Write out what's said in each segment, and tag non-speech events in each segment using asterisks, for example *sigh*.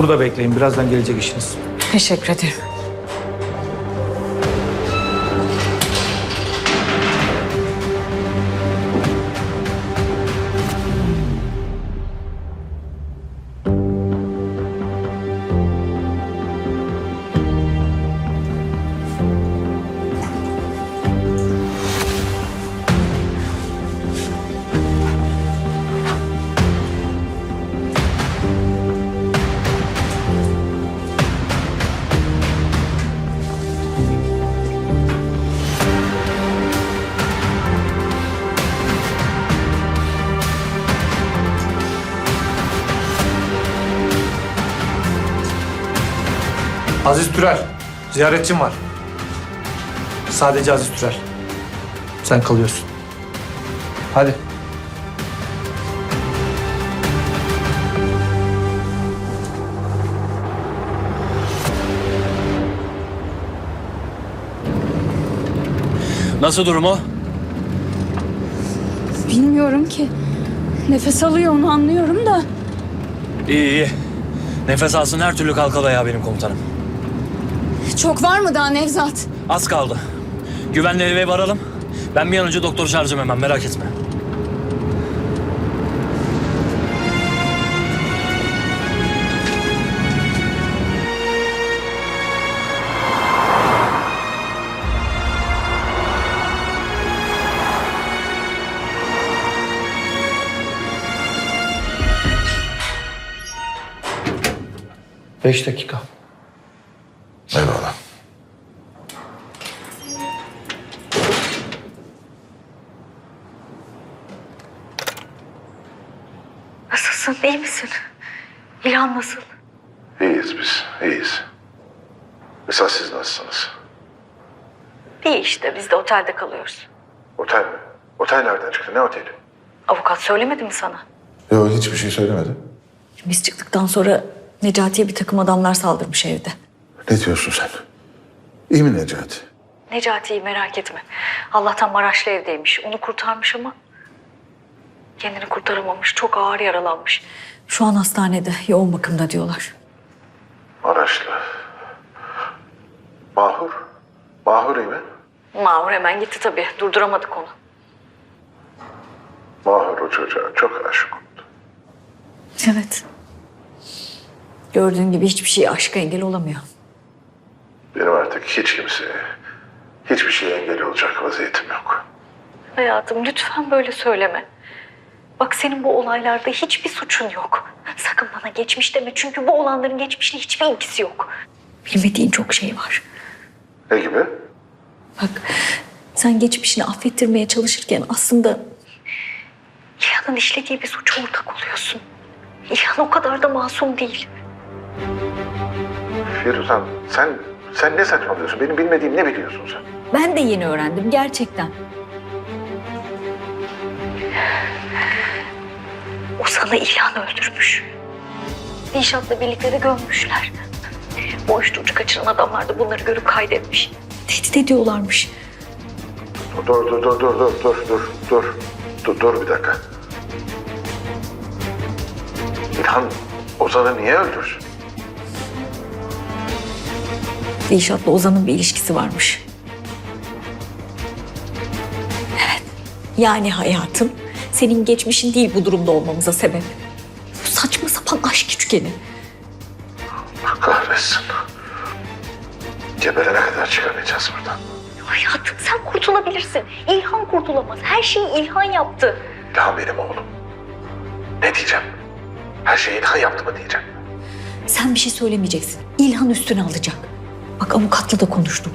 Burada bekleyin. Birazdan gelecek işiniz. Teşekkür ederim. Aziz Türel. Ziyaretçim var. Sadece Aziz Türel. Sen kalıyorsun. Hadi. Nasıl durumu? Bilmiyorum ki. Nefes alıyor onu anlıyorum da. İyi iyi. Nefes alsın her türlü kalkalı ayağı benim komutanım. Çok var mı daha Nevzat? Az kaldı. Güvenli eve varalım. Ben bir an önce doktoru çağıracağım hemen merak etme. Beş dakika. İlhan nasıl? İyiyiz biz, iyiyiz. Esas siz nasılsınız? İyi işte, biz de otelde kalıyoruz. Otel mi? Otel nereden çıktı? Ne oteli? Avukat söylemedi mi sana? Yok hiçbir şey söylemedi. Biz çıktıktan sonra Necati'ye bir takım adamlar saldırmış evde. Ne diyorsun sen? İyi mi Necati? Necati'yi merak etme. Allah'tan Maraşlı evdeymiş. Onu kurtarmış ama kendini kurtaramamış. Çok ağır yaralanmış. Şu an hastanede, yoğun bakımda diyorlar. Maraşlı. Mahur. Mahur iyi mi? Mahur hemen gitti tabii. Durduramadık onu. Mahur o çocuğa çok aşık oldu. Evet. Gördüğün gibi hiçbir şey aşka engel olamıyor. Benim artık hiç kimseye, hiçbir şeye engel olacak vaziyetim yok. Hayatım lütfen böyle söyleme. Bak senin bu olaylarda hiçbir suçun yok. Sakın bana geçmiş deme çünkü bu olanların geçmişle hiçbir ilgisi yok. Bilmediğin çok şey var. Ne gibi? Bak sen geçmişini affettirmeye çalışırken aslında İlhan'ın işlediği bir suça ortak oluyorsun. İlhan o kadar da masum değil. Firuzan sen, sen ne saçmalıyorsun? Benim bilmediğim ne biliyorsun sen? Ben de yeni öğrendim gerçekten. Ozan'ı İlhan öldürmüş. Nişat'la birlikte de gömmüşler. Bu uyuşturucu kaçıran adamlar da bunları görüp kaydetmiş. Tehdit ediyorlarmış. Dur dur dur dur dur dur dur dur. Dur, dur bir dakika. İlhan Ozan'ı niye öldürsün? Dilşat'la Ozan'ın bir ilişkisi varmış. Evet. Yani hayatım senin geçmişin değil bu durumda olmamıza sebep. Bu saçma sapan aşk üçgeni. Allah kahretsin. Gebelene kadar çıkamayacağız buradan. Hayatım sen kurtulabilirsin. İlhan kurtulamaz. Her şeyi İlhan yaptı. İlhan benim oğlum. Ne diyeceğim? Her şeyi İlhan yaptı mı diyeceğim. Sen bir şey söylemeyeceksin. İlhan üstüne alacak. Bak avukatla da konuştum.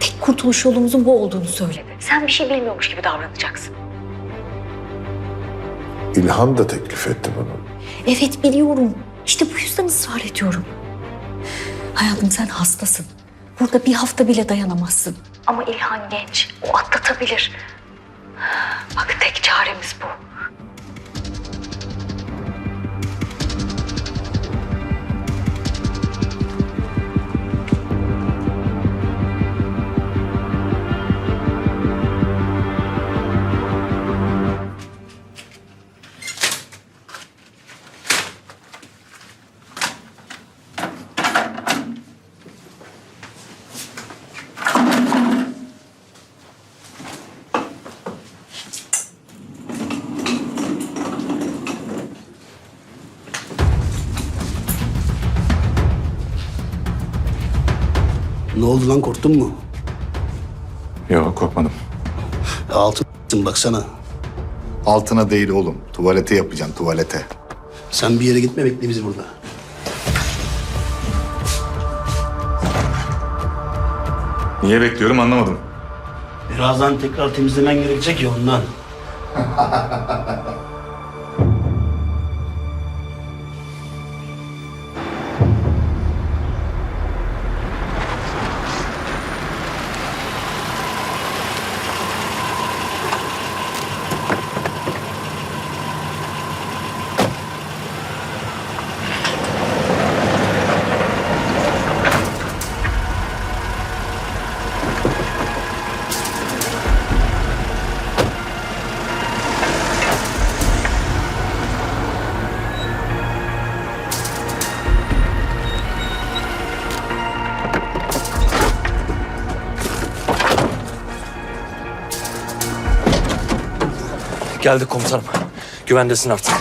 Tek kurtuluş yolumuzun bu olduğunu söyledi. Sen bir şey bilmiyormuş gibi davranacaksın. İlhan da teklif etti bunu. Evet biliyorum. İşte bu yüzden ısrar ediyorum. Hayatım sen hastasın. Burada bir hafta bile dayanamazsın. Ama İlhan genç. O atlatabilir. Bak tek çaremiz bu. Oldu lan korktun mu? Yok korkmadım. Altın baksana. Altına değil oğlum. Tuvalete yapacaksın tuvalete. Sen bir yere gitme bekle bizi burada. Niye bekliyorum anlamadım. Birazdan tekrar temizlemen gerekecek ya ondan. *laughs* Geldik komutanım. Güvendesin artık.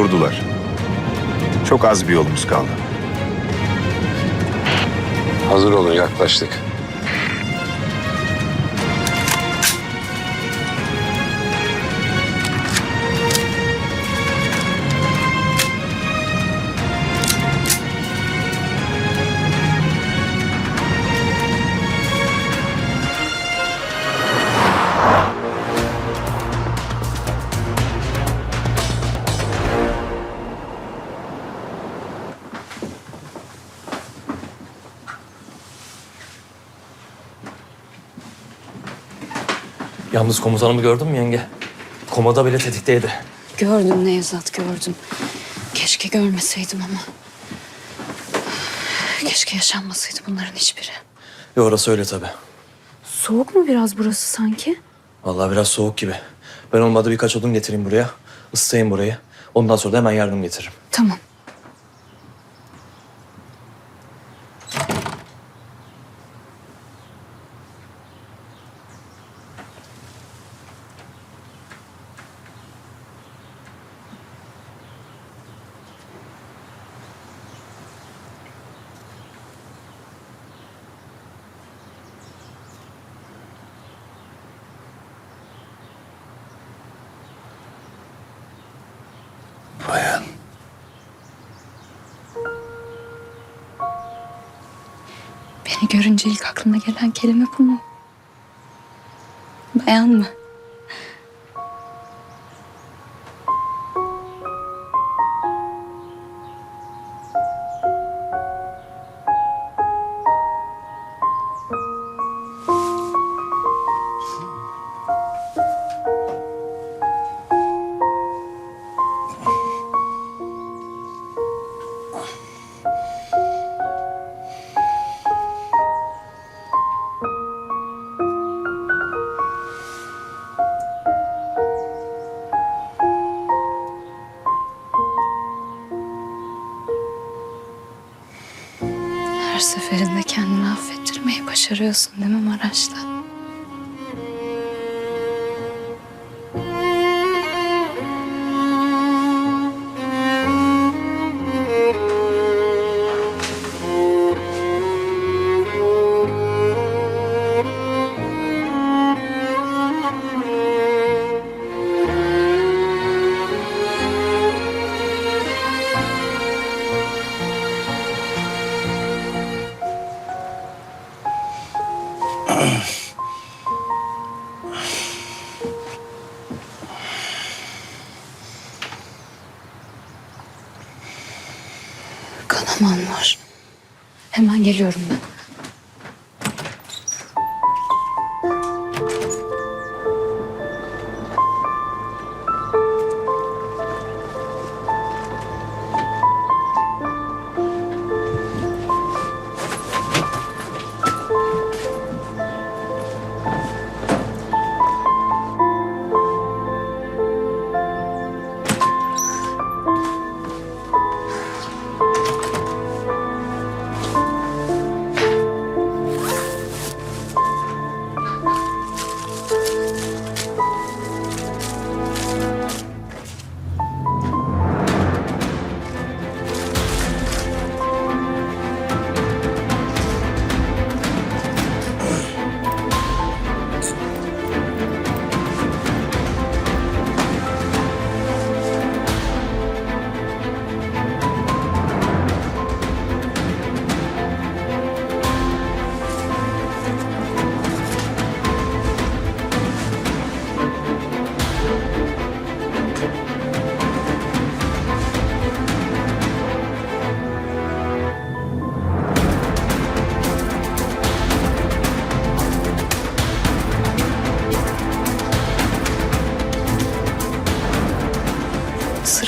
Durdular. Çok az bir yolumuz kaldı. Hazır olun yaklaştık. Yalnız komutanımı gördün mü yenge? Komada bile tetikteydi. Gördüm Nevzat gördüm. Keşke görmeseydim ama. Keşke yaşanmasaydı bunların hiçbiri. Yo orası öyle tabii. Soğuk mu biraz burası sanki? Vallahi biraz soğuk gibi. Ben olmadı birkaç odun getireyim buraya. Isıtayım burayı. Ondan sonra da hemen yardım getiririm. Tamam. Görünce ilk aklına gelen kelime bu mu? Bayan mı? Seferinde kendini affettirmeyi başarıyorsun değil mi Maraş'ta? Geliyorum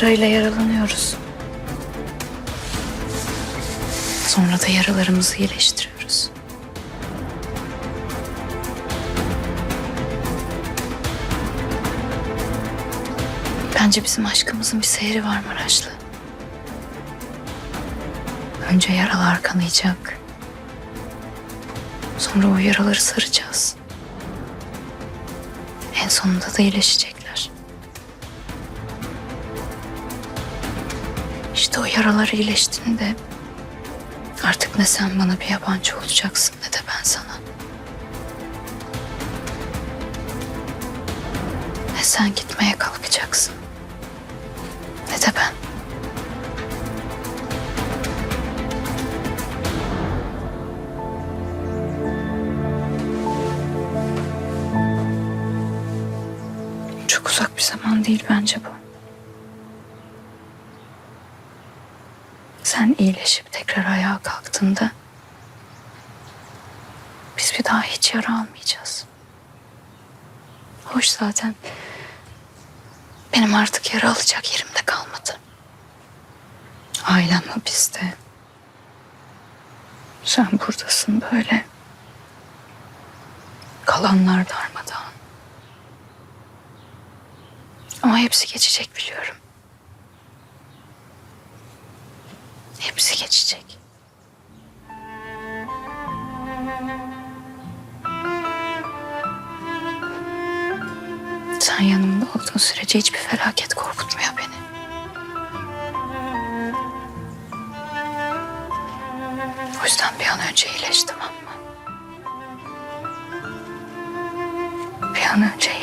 ben. Sırayla yaralanıyoruz. Sonra da yaralarımızı iyileştiriyoruz. Bence bizim aşkımızın bir seyri var Maraşlı. Önce yaralar kanayacak. Sonra o yaraları saracağız. En sonunda da iyileşecekler. İşte o yaralar iyileştiğinde artık ne sen bana bir yabancı olacaksın ne de ben sana. Ne sen gitmeye kalkacaksın ne de ben. Çok uzak bir zaman değil bence bu. Sen iyileşip tekrar ayağa kalktığında biz bir daha hiç yara almayacağız. Hoş zaten benim artık yara alacak yerim de kalmadı. Ailem hapiste. Sen buradasın böyle. Kalanlar darmadağın. Ama hepsi geçecek biliyorum. Hepsi geçecek. Sen yanımda olduğun sürece hiçbir felaket korkutmuyor beni. O yüzden bir an önce iyileş tamam mı? Bir an önce iyileş.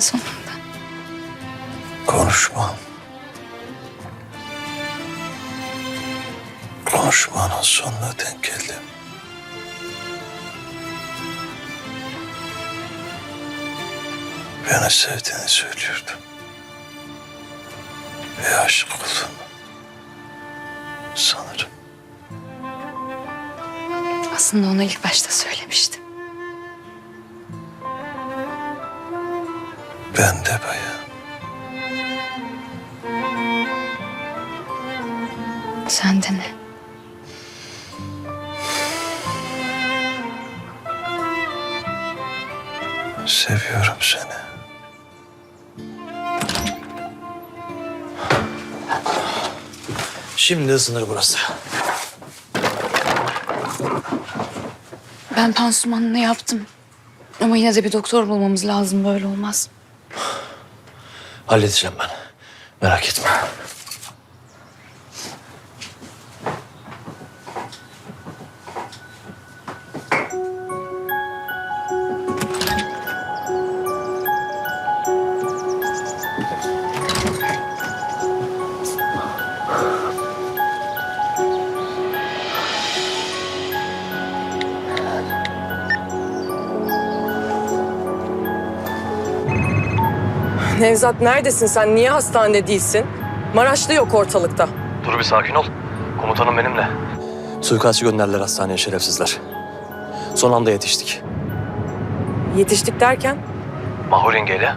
Sonunda. Konuşmam. Konuşmanın sonuna denk geldim. Beni sevdiğini söylüyordun. Ve aşık oldun. Sanırım. Aslında onu ilk başta söylemiştim. Ben de bayağı. Sen de ne? Seviyorum seni. Şimdi ısınır burası. Ben pansumanını yaptım. Ama yine de bir doktor bulmamız lazım. Böyle olmaz. Halledeceğim ben. Merak etme. Nevzat neredesin sen? Niye hastanede değilsin? Maraşlı yok ortalıkta. Dur bir sakin ol. Komutanım benimle. Suikastçı gönderdiler hastaneye şerefsizler. Son anda yetiştik. Yetiştik derken Mahur yengeyle.